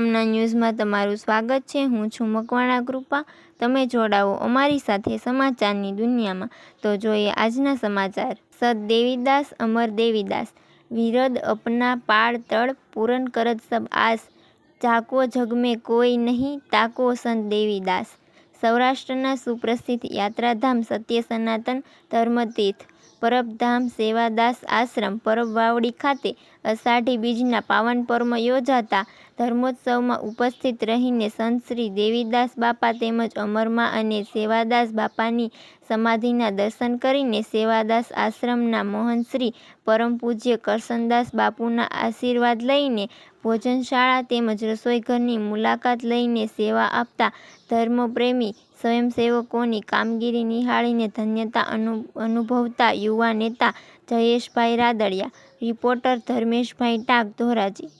મકવાણા ન્યૂઝમાં તમારું સ્વાગત છે. હું છું મકવાણા કૃપા. તમે જોડાવો અમારી સાથે સમાચારની દુનિયામાં. તો જોઈએ આજના સમાચાર. સત દેવીદાસ, અમર દેવીદાસ. વિરદ અપના પાળ તળ પૂરણ કરત સબ આસ. ચાકો જગમે કોઈ નહીં, તાકો સંત દેવીદાસ. સૌરાષ્ટ્રના સુપ્રસિદ્ધ યાત્રાધામ સત્ય સનાતન ધર્મતીર્થ. પરબધામ સેવાદાસ આશ્રમ પરબવાવડી ખાતે અષાઢી બીજના પાવન પર્વ યોજાતા ધર્મોત્સવમાં ઉપસ્થિત રહીને સંત શ્રી દેવીદાસ બાપા તેમજ અમરમાં અને સેવાદાસ બાપાની સમાધિના દર્શન કરીને સેવાદાસ આશ્રમના મોહનશ્રી પરમ પૂજ્ય કરશનદાસ બાપુના આશીર્વાદ લઈને ભોજનશાળા તેમજ રસોઈઘરની મુલાકાત લઈને સેવા આપતા ધર્મપ્રેમી સ્વયંસેવકોની કામગીરી નિહાળીને ધન્યતા અનુ અનુભવતા યુવા નેતા જયેશભાઈ રાદડિયા રિપોર્ટર ધર્મેશભાઈ ટાંક ધોરાજી